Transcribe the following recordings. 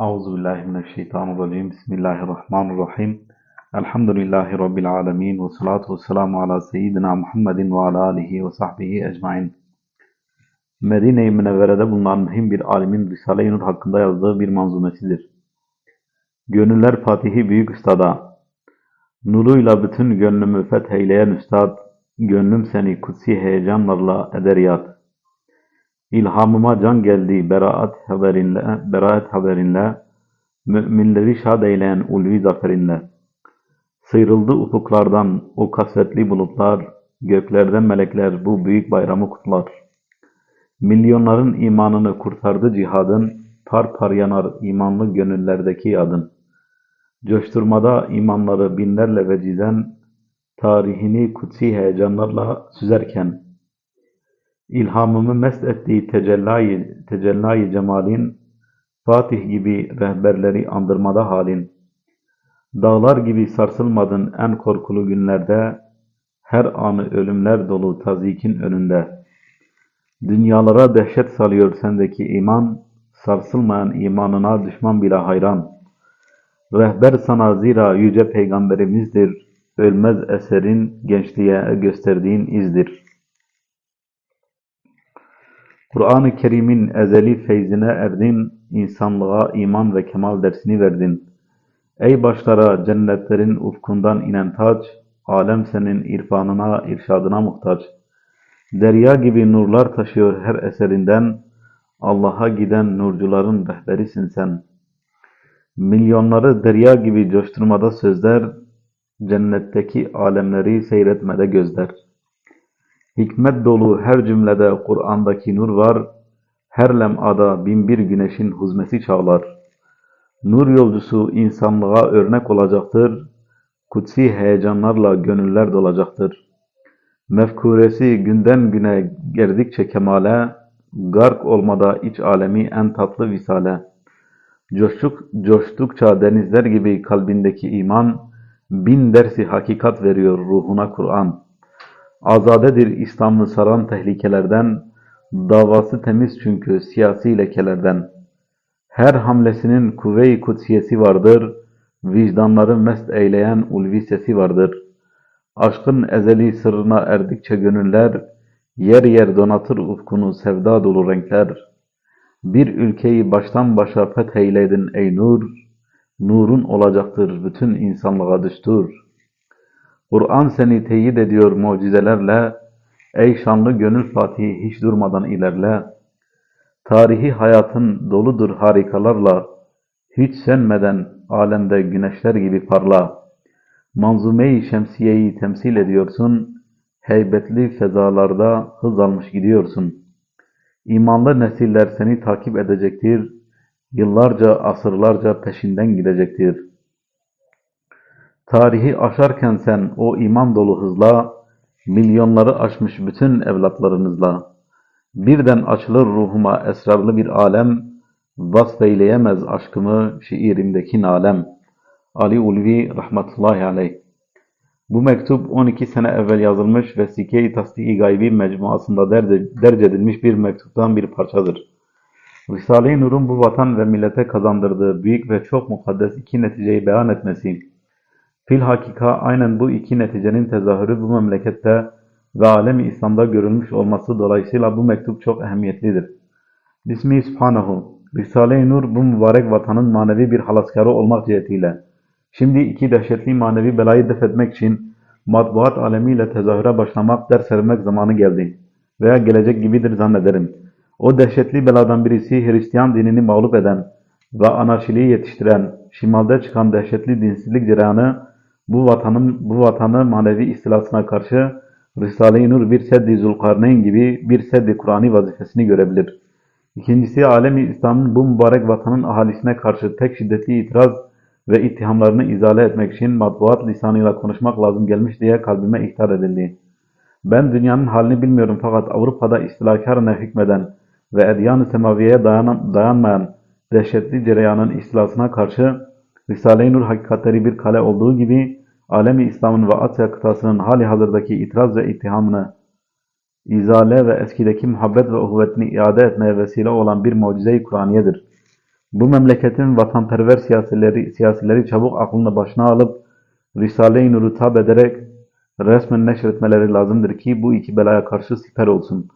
Euzu billahi mineşşeytanirracim. Bismillahirrahmanirrahim. Elhamdülillahi rabbil alamin ve salatu vesselamu ala seyyidina Muhammedin ve ala alihi ve sahbihi ecmaîn. Medine-i Münevvere'de bulunan mühim bir alimin Risale-i Nur hakkında yazdığı bir manzumesidir. Gönüller Fatihi Büyük Üstad'a Nuruyla bütün gönlümü fetheyleyen üstad, gönlüm seni kutsi heyecanlarla eder yad. İlhamıma can geldi beraat haberinle, beraat haberinle, müminleri şad eyleyen ulvi zaferinle. Sıyrıldı ufuklardan o kasvetli bulutlar, göklerden melekler bu büyük bayramı kutlar. Milyonların imanını kurtardı cihadın, par par yanar imanlı gönüllerdeki adın. Coşturmada imanları binlerle vecizen, tarihini kutsi heyecanlarla süzerken, İlhamımı mest ettiği tecellayı, tecellayı cemalin, Fatih gibi rehberleri andırmada halin. Dağlar gibi sarsılmadın en korkulu günlerde, her anı ölümler dolu tazikin önünde. Dünyalara dehşet salıyor sendeki iman, sarsılmayan imanına düşman bile hayran. Rehber sana zira yüce peygamberimizdir, ölmez eserin gençliğe gösterdiğin izdir.'' Kur'an-ı Kerim'in ezeli feyzine erdin, insanlığa iman ve kemal dersini verdin. Ey başlara cennetlerin ufkundan inen taç, alem senin irfanına, irşadına muhtaç. Derya gibi nurlar taşıyor her eserinden, Allah'a giden nurcuların rehberisin sen. Milyonları derya gibi coşturmada sözler, cennetteki alemleri seyretmede gözler. Hikmet dolu her cümlede Kur'an'daki nur var, her lem'ada binbir güneşin huzmesi çağlar. Nur yolcusu insanlığa örnek olacaktır, kutsi heyecanlarla gönüller dolacaktır. Mefkuresi günden güne gerdikçe kemale, gark olmada iç alemi en tatlı visale. Coştuk, coştukça denizler gibi kalbindeki iman, bin dersi hakikat veriyor ruhuna Kur'an. Azadedir İslam'ı saran tehlikelerden, davası temiz çünkü siyasi lekelerden. Her hamlesinin kuvve-i kutsiyesi vardır, vicdanları mest eyleyen ulvi sesi vardır. Aşkın ezeli sırrına erdikçe gönüller, yer yer donatır ufkunu sevda dolu renkler. Bir ülkeyi baştan başa fetheyledin ey nur, nurun olacaktır bütün insanlığa düstur.'' Kur'an seni teyit ediyor mucizelerle, ey şanlı gönül fatihi hiç durmadan ilerle. Tarihi hayatın doludur harikalarla, hiç sönmeden alemde güneşler gibi parla. Manzume-i şemsiyeyi temsil ediyorsun, heybetli fezalarda hız almış gidiyorsun. İmanlı nesiller seni takip edecektir, yıllarca, asırlarca peşinden gidecektir.'' Tarihi aşarken sen o iman dolu hızla, milyonları aşmış bütün evlatlarınızla, birden açılır ruhuma esrarlı bir alem, vasfeyleyemez aşkımı şiirimdeki nalem. Ali Ulvi rahmetullahi aleyh. Bu mektup 12 sene evvel yazılmış Vesike-i Tasdik-i Gaybi mecmuasında derc edilmiş bir mektuptan bir parçadır. Risale-i Nur'un bu vatan ve millete kazandırdığı büyük ve çok mukaddes iki neticeyi beyan etmesi, Filhakika aynen bu iki neticenin tezahürü bu memlekette ve alemi İslam'da görülmüş olması dolayısıyla bu mektup çok ehemmiyetlidir. Bismi Subhanahu, Risale-i Nur bu mübarek vatanın manevi bir halaskarı olmak cihetiyle, şimdi iki dehşetli manevi belayı def etmek için matbuat alemiyle tezahüre başlamak, ders vermek zamanı geldi veya gelecek gibidir zannederim. O dehşetli beladan birisi Hristiyan dinini mağlup eden ve anarşiliği yetiştiren, şimalde çıkan dehşetli dinsizlik cereyanı bu vatanın bu vatanı manevi istilasına karşı Risale-i Nur bir seddi Zulkarneyn gibi bir seddi Kur'an'i vazifesini görebilir. İkincisi alemi İslam'ın bu mübarek vatanın ahalisine karşı tek şiddetli itiraz ve ittihamlarını izale etmek için matbuat lisanıyla konuşmak lazım gelmiş diye kalbime ihtar edildi. Ben dünyanın halini bilmiyorum fakat Avrupa'da istilakarına hükmeden ve edyan-ı semaviyeye dayanmayan dehşetli cereyanın istilasına karşı Risale-i Nur hakikatleri bir kale olduğu gibi alemi İslam'ın ve Asya kıtasının hali hazırdaki itiraz ve ittihamını izale ve eskideki muhabbet ve uhvetini iade etmeye vesile olan bir mucize-i Kur'aniyedir. Bu memleketin vatanperver siyasileri, siyasileri çabuk aklını başına alıp Risale-i Nur'u tab ederek resmen neşretmeleri lazımdır ki bu iki belaya karşı siper olsun.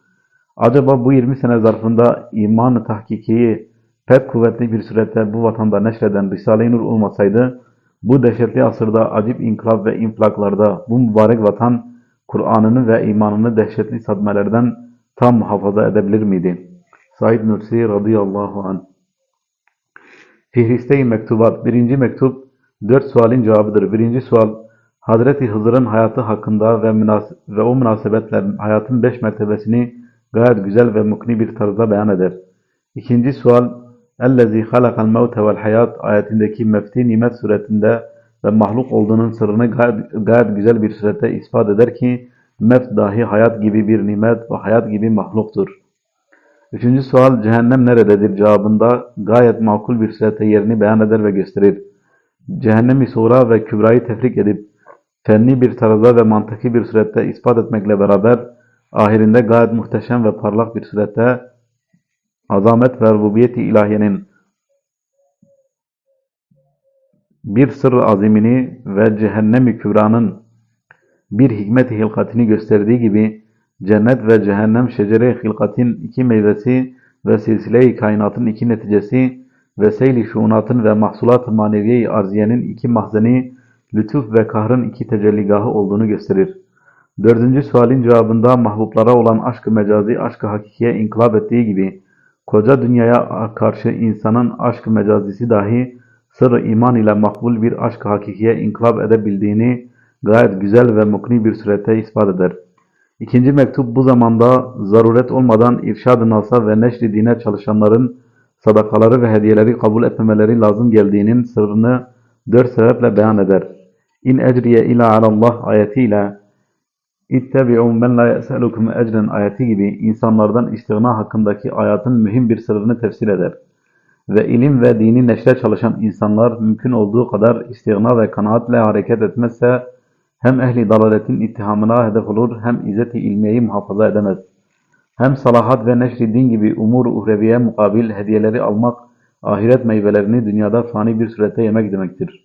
Acaba bu 20 sene zarfında iman-ı tahkikiyi pek kuvvetli bir surette bu vatanda neşreden Risale-i Nur olmasaydı, bu dehşetli asırda acip inkılap ve infilaklarda bu mübarek vatan Kur'an'ını ve imanını dehşetli sadmelerden tam muhafaza edebilir miydi? Said Nursi radıyallahu anh Fihriste-i Mektubat Birinci mektup dört sualin cevabıdır. Birinci sual Hazreti Hızır'ın hayatı hakkında ve, ve o münasebetle hayatın beş mertebesini gayet güzel ve mukni bir tarzda beyan eder. İkinci sual اَلَّذ۪ي خَلَقَ الْمَوْتَ وَالْحَيَاتِ ayetindeki mefti nimet suretinde ve mahluk olduğunun sırrını gayet, gayet güzel bir surette ispat eder ki mevt dahi hayat gibi bir nimet ve hayat gibi mahluktur. Üçüncü sual cehennem nerededir cevabında gayet makul bir surette yerini beyan eder ve gösterir. Cehennemi sonra ve kübrayı tefrik edip fenni bir tarzda ve mantıki bir surette ispat etmekle beraber ahirinde gayet muhteşem ve parlak bir surette azamet ve rububiyeti ilahiyenin bir sırrı azimini ve cehennem-i kübranın bir hikmet-i hilkatini gösterdiği gibi cennet ve cehennem şecere-i hilkatin iki meyvesi ve silsile-i kainatın iki neticesi ve seyli şuunatın ve mahsulat-ı maneviye-i arziyenin iki mahzeni, lütuf ve kahrın iki tecelligahı olduğunu gösterir. Dördüncü sualin cevabında mahbublara olan aşk-ı mecazi, aşk-ı hakikiye inkılap ettiği gibi, koca dünyaya karşı insanın aşk-ı mecazisi dahi sırrı iman ile makbul bir aşk-ı hakikiye inkılap edebildiğini gayet güzel ve mukni bir surette ispat eder. İkinci mektup bu zamanda zaruret olmadan irşad-ı nasa ve neşri dine çalışanların sadakaları ve hediyeleri kabul etmemeleri lazım geldiğinin sırrını dört sebeple beyan eder. İn ecriye ila alallah ayetiyle İttebi'u men la ye'selukum ecren ayeti gibi insanlardan istigna hakkındaki ayatın mühim bir sırrını tefsir eder. Ve ilim ve dini neşre çalışan insanlar mümkün olduğu kadar istigna ve kanaatle hareket etmezse hem ehli dalaletin ittihamına hedef olur hem izzet-i ilmiyeyi muhafaza edemez. Hem salahat ve neşri din gibi umur uhreviye mukabil hediyeleri almak, ahiret meyvelerini dünyada fani bir surette yemek demektir.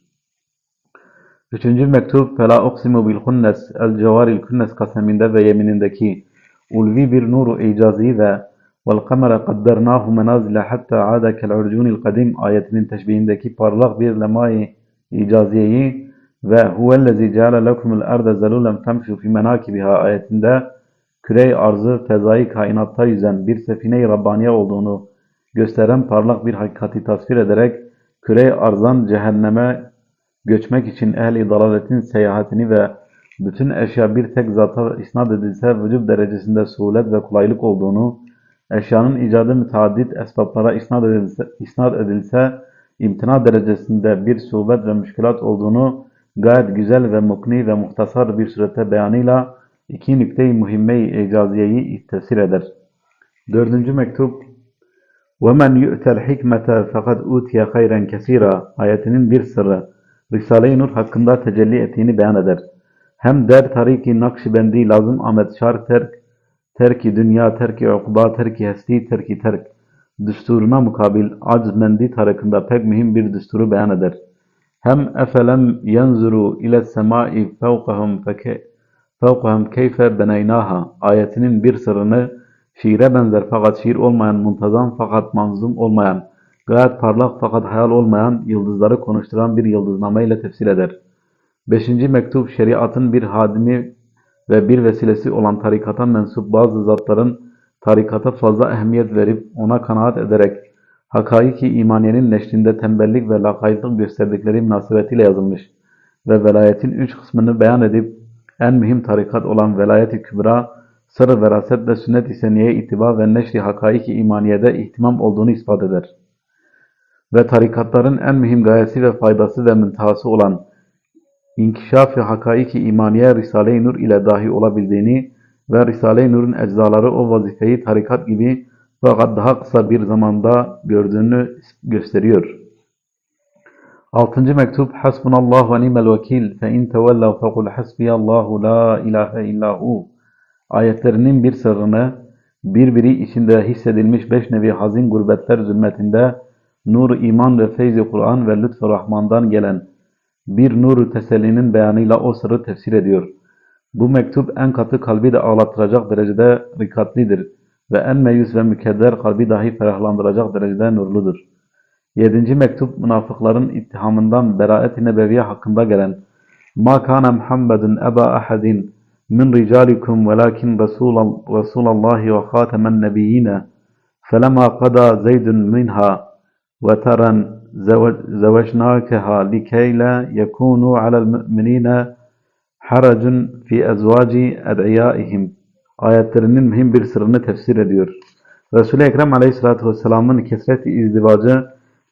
Üçüncü mektup Fela uksimu bil kunnes el cevaril kunnes kaseminde ve yeminindeki ulvi bir nuru icazi ve vel kamera kaddernahu menazile hatta ada kel ayetinin teşbihindeki parlak bir lemayı icaziyeyi ve huvellezi ceale lekumul erde zelulem temşu fi menakibiha ayetinde kürey arzı fezai kainatta yüzen bir sefine-i Rabbaniye olduğunu gösteren parlak bir hakikati tasvir ederek kürey arzdan cehenneme göçmek için ehli dalaletin seyahatini ve bütün eşya bir tek zata isnat edilse vücub derecesinde suhulet ve kolaylık olduğunu, eşyanın icadı müteaddit esbablara isnat edilse, isnat edilse imtina derecesinde bir suhbet ve müşkilat olduğunu gayet güzel ve mukni ve muhtasar bir surette beyanıyla iki nükte-i muhimme-i icaziyeyi tefsir eder. Dördüncü mektup وَمَنْ يُؤْتَ الْحِكْمَةَ فَقَدْ اُوْتِيَ خَيْرًا كَس۪يرًا ayetinin bir sırrı Risale-i Nur hakkında tecelli ettiğini beyan eder. Hem der tariki Nakşibendi lazım Ahmet Şar terk, terki dünya, terki ukuba, terki hesti, terki terk düsturuna mukabil Acmendi tarikında pek mühim bir düsturu beyan eder. Hem efelem yenzuru ile semai fevkahum feke fevkahum keyfe beneynaha ayetinin bir sırrını şiire benzer fakat şiir olmayan muntazam fakat manzum olmayan gayet parlak fakat hayal olmayan yıldızları konuşturan bir yıldızname ile tefsir eder. Beşinci mektup şeriatın bir hadimi ve bir vesilesi olan tarikata mensup bazı zatların tarikata fazla ehemmiyet verip ona kanaat ederek hakaiki imaniyenin neşrinde tembellik ve lakaytlık gösterdikleri münasebetiyle yazılmış ve velayetin üç kısmını beyan edip en mühim tarikat olan velayet-i kübra, sır veraset ve sünnet-i seniyeye itiba ve neşri hakaiki imaniyede ihtimam olduğunu ispat eder. Ve tarikatların en mühim gayesi ve faydası ve müntehası olan inkişaf-ı hakaiki imaniye Risale-i Nur ile dahi olabildiğini ve Risale-i Nur'un eczaları o vazifeyi tarikat gibi fakat daha kısa bir zamanda gördüğünü gösteriyor. Altıncı mektup Hasbunallah ve nimel vekil fe in tevellev fekul hasbiyallahu la ilahe illahu ayetlerinin bir sırrını birbiri içinde hissedilmiş beş nevi hazin gurbetler zulmetinde nur iman ve feyzi Kur'an ve lütfu Rahman'dan gelen bir nuru tesellinin beyanıyla o sırrı tefsir ediyor. Bu mektup en katı kalbi de ağlattıracak derecede rikatlidir ve en meyus ve mükedder kalbi dahi ferahlandıracak derecede nurludur. Yedinci mektup münafıkların ittihamından beraet-i nebeviye hakkında gelen Ma kana Muhammedun eba ahadin min ricalikum velakin Rasul Rasulallahi ve khatemen nebiyyine felema qada Zeydun minha ve teren زوجناكها لكي لا يكونوا على المؤمنين haracun fi ezvaci ed'iyaihim ayetlerinin mühim bir sırrını tefsir ediyor. Resul-i Ekrem aleyhissalatü vesselamın kesret-i izdivacı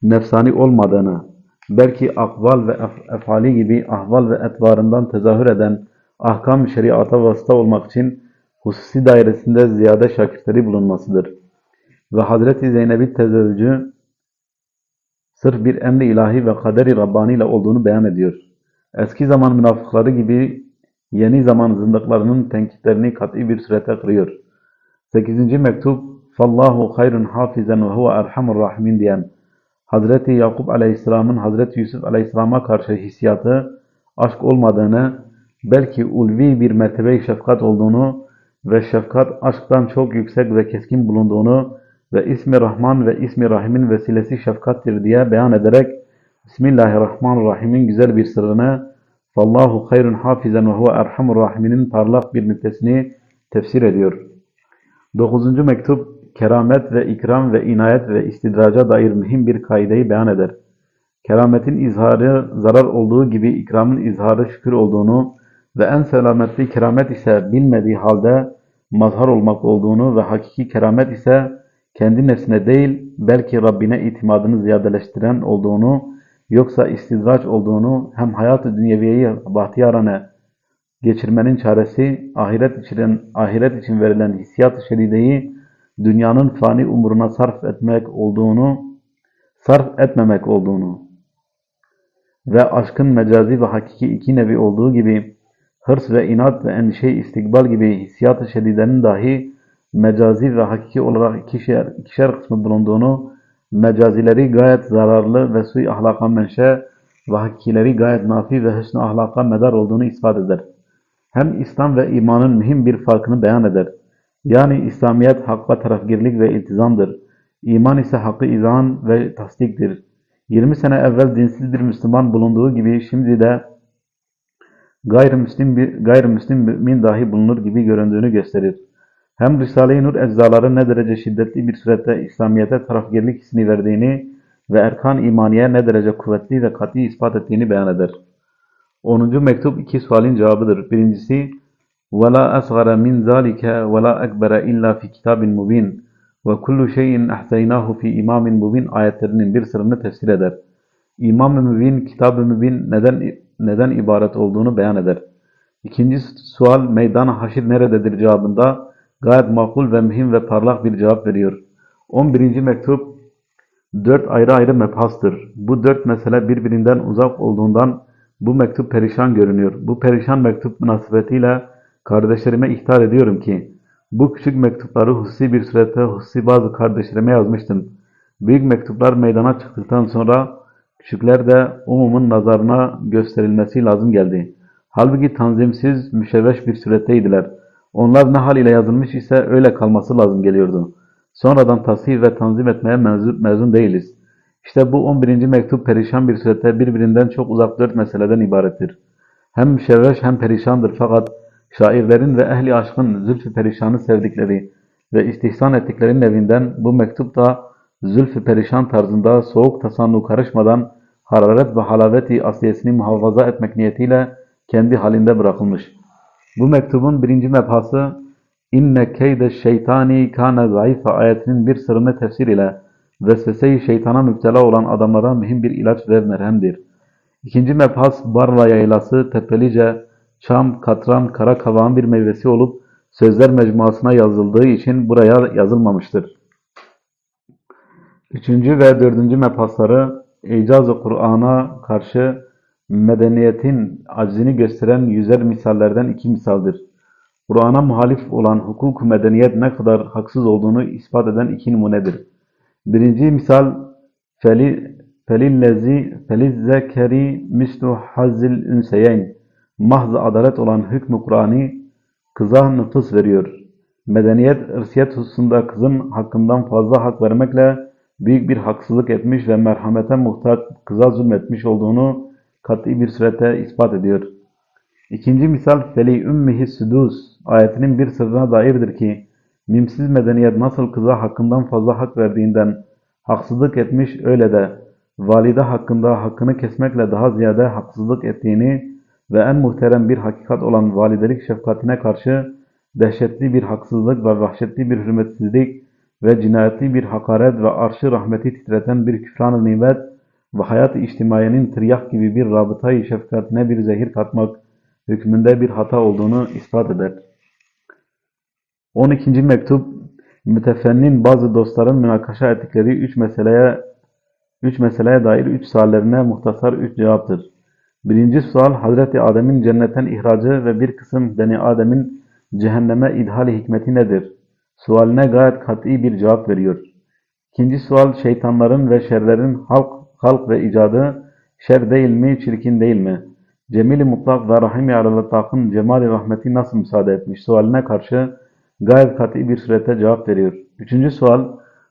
nefsani olmadığını, belki akval ve ef efali gibi ahval ve etvarından tezahür eden ahkam şeriata vasıta olmak için hususi dairesinde ziyade şakirtleri bulunmasıdır. Ve Hazreti Zeynep'in tezevvücü sırf bir emri ilahi ve kaderi Rabbani ile olduğunu beyan ediyor. Eski zaman münafıkları gibi yeni zaman zındıklarının tenkitlerini kat'i bir surete kırıyor. 8. mektup Fallahu hayrun hafizen ve huve rahimin diyen Hazreti Yakup Aleyhisselam'ın Hazreti Yusuf Aleyhisselam'a karşı hissiyatı aşk olmadığını, belki ulvi bir mertebe şefkat olduğunu ve şefkat aşktan çok yüksek ve keskin bulunduğunu ve ismi Rahman ve ismi Rahim'in vesilesi şefkattir diye beyan ederek Bismillahirrahmanirrahim'in güzel bir sırrını Fallahu hayrun hafizen ve huve erhamur rahiminin parlak bir nüktesini tefsir ediyor. 9. mektup keramet ve ikram ve inayet ve istidraca dair mühim bir kaideyi beyan eder. Kerametin izharı zarar olduğu gibi ikramın izharı şükür olduğunu ve en selametli keramet ise bilmediği halde mazhar olmak olduğunu ve hakiki keramet ise kendi nefsine değil belki Rabbine itimadını ziyadeleştiren olduğunu yoksa istidraç olduğunu hem hayat-ı dünyeviyeyi bahtiyarane geçirmenin çaresi ahiret için, ahiret için verilen hissiyat-ı şerideyi dünyanın fani umuruna sarf etmek olduğunu, sarf etmemek olduğunu ve aşkın mecazi ve hakiki iki nevi olduğu gibi hırs ve inat ve endişe istikbal gibi hissiyat-ı şedidenin dahi mecazi ve hakiki olarak ikişer, ikişer kısmı bulunduğunu, mecazileri gayet zararlı ve sui ahlaka menşe ve hakikileri gayet nafi ve hüsnü ahlaka medar olduğunu ispat eder. Hem İslam ve imanın mühim bir farkını beyan eder. Yani İslamiyet hakka tarafgirlik ve iltizamdır. İman ise hakkı izan ve tasdiktir. 20 sene evvel dinsiz bir Müslüman bulunduğu gibi şimdi de gayrimüslim, bir, gayrimüslim mümin dahi bulunur gibi göründüğünü gösterir Hem Risale-i Nur eczaları ne derece şiddetli bir surette İslamiyet'e tarafgirlik hissini verdiğini ve erkan imaniye ne derece kuvvetli ve kat'i ispat ettiğini beyan eder. 10. mektup iki sualin cevabıdır. Birincisi, وَلَا أَصْغَرَ مِنْ ذَٰلِكَ وَلَا أَكْبَرَ إِلَّا فِي كِتَابٍ مُبِينٍ وَكُلُّ شَيْءٍ اَحْسَيْنَاهُ فِي اِمَامٍ مُبِينٍ ayetlerinin bir sırrını tefsir eder. İmam-ı Mübin, Kitab-ı Mübin neden, neden ibaret olduğunu beyan eder. İkinci sual, meydan haşir nerededir cevabında gayet makul ve mühim ve parlak bir cevap veriyor. 11. mektup dört ayrı ayrı mebhastır. Bu dört mesele birbirinden uzak olduğundan bu mektup perişan görünüyor. Bu perişan mektup münasebetiyle kardeşlerime ihtar ediyorum ki bu küçük mektupları hususi bir surette hususi bazı kardeşlerime yazmıştım. Büyük mektuplar meydana çıktıktan sonra küçükler de umumun nazarına gösterilmesi lazım geldi. Halbuki tanzimsiz, müşevveş bir suretteydiler. Onlar ne hal ile yazılmış ise öyle kalması lazım geliyordu. Sonradan tasih ve tanzim etmeye mezun, mezun değiliz. İşte bu 11. mektup perişan bir surette birbirinden çok uzak dört meseleden ibarettir. Hem müşevveş hem perişandır fakat şairlerin ve ehli aşkın zülfü perişanı sevdikleri ve istihsan ettikleri evinden bu mektup da zülfü perişan tarzında soğuk tasannu karışmadan hararet ve halaveti asiyesini muhafaza etmek niyetiyle kendi halinde bırakılmış. Bu mektubun birinci mebhası inne keyde şeytani kâne zayıfe ayetinin bir sırrını tefsir ile vesvese-i şeytana müptela olan adamlara mühim bir ilaç ve merhemdir. İkinci mebhas Barla yaylası tepelice çam, katran, kara kavağın bir meyvesi olup sözler mecmuasına yazıldığı için buraya yazılmamıştır. Üçüncü ve dördüncü mebhasları icaz-ı Kur'an'a karşı medeniyetin aczini gösteren yüzer misallerden iki misaldir. Kur'an'a muhalif olan hukuk medeniyet ne kadar haksız olduğunu ispat eden iki numunedir. Birinci misal, Feli felillezi felizzekeri mislu hazzil ünseyeyn. Mahz adalet olan hükmü Kur'an'ı kıza nüfus veriyor. Medeniyet, ırsiyet hususunda kızın hakkından fazla hak vermekle büyük bir haksızlık etmiş ve merhamete muhtaç kıza zulmetmiş olduğunu kat'i bir surette ispat ediyor. İkinci misal Feli ümmihi sudus ayetinin bir sırrına dairdir ki mimsiz medeniyet nasıl kıza hakkından fazla hak verdiğinden haksızlık etmiş öyle de valide hakkında hakkını kesmekle daha ziyade haksızlık ettiğini ve en muhterem bir hakikat olan validelik şefkatine karşı dehşetli bir haksızlık ve vahşetli bir hürmetsizlik ve cinayetli bir hakaret ve arşı rahmeti titreten bir küfran-ı nimet ve hayat-ı içtimaiyenin tiryak gibi bir rabıtayı şefkatine bir zehir katmak hükmünde bir hata olduğunu ispat eder. 12. mektup Mütefennin bazı dostların münakaşa ettikleri üç meseleye üç meseleye dair üç suallerine muhtasar üç cevaptır. Birinci sual Hazreti Adem'in cennetten ihracı ve bir kısım Beni Adem'in cehenneme idhali hikmeti nedir? Sualine gayet kat'i bir cevap veriyor. İkinci sual şeytanların ve şerlerin halk, halk ve icadı şer değil mi, çirkin değil mi? Cemil-i mutlak ve rahim-i aralattakın cemali rahmeti nasıl müsaade etmiş? Sualine karşı gayet kat'i bir surette cevap veriyor. Üçüncü sual,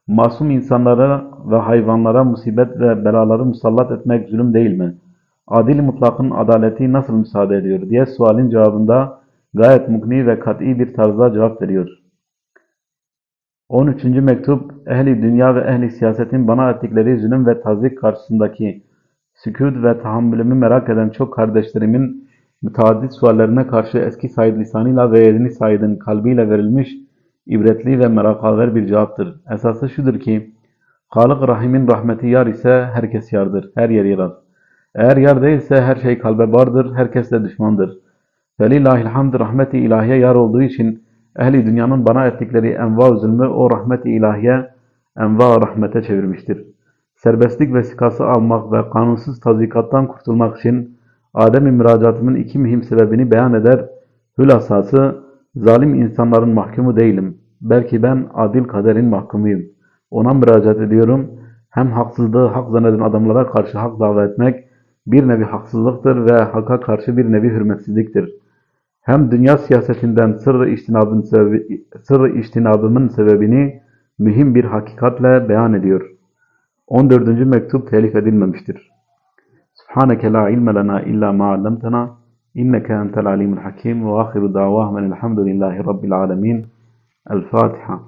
masum insanlara ve hayvanlara musibet ve belaları musallat etmek zulüm değil mi? Adil mutlakın adaleti nasıl müsaade ediyor diye sualin cevabında gayet mukni ve kat'i bir tarzda cevap veriyor. 13. mektup, ehli dünya ve ehli siyasetin bana ettikleri zulüm ve tazik karşısındaki sükût ve tahammülümü merak eden çok kardeşlerimin müteaddit suallerine karşı eski Said lisanıyla ve yeni Said'in kalbiyle verilmiş ibretli ve merakhaver bir cevaptır. Esası şudur ki, Halık Rahim'in rahmeti yar ise herkes yardır, her yer yarar. Eğer yar değilse her şey kalbe bardır, herkes de düşmandır. Velillahilhamd rahmeti ilahiye yar olduğu için ehli dünyanın bana ettikleri enva zulmü o rahmeti ilahiye enva rahmete çevirmiştir. Serbestlik vesikası almak ve kanunsuz tazikattan kurtulmak için Adem-i müracaatımın iki mühim sebebini beyan eder. Hülasası, zalim insanların mahkumu değilim. Belki ben adil kaderin mahkumuyum. Ona müracaat ediyorum. Hem haksızlığı hak zanneden adamlara karşı hak dava etmek bir nevi haksızlıktır ve hakka karşı bir nevi hürmetsizliktir. Hem dünya siyasetinden sırrı içtinabın sebebi, sırrı içtinabımın sebebini mühim bir hakikatle beyan ediyor. 14. mektup telif edilmemiştir. Subhaneke la ilme lena illa ma allamtana inneke entel alimul hakim ve ahiru davahmen elhamdülillahi rabbil alemin. El Fatiha.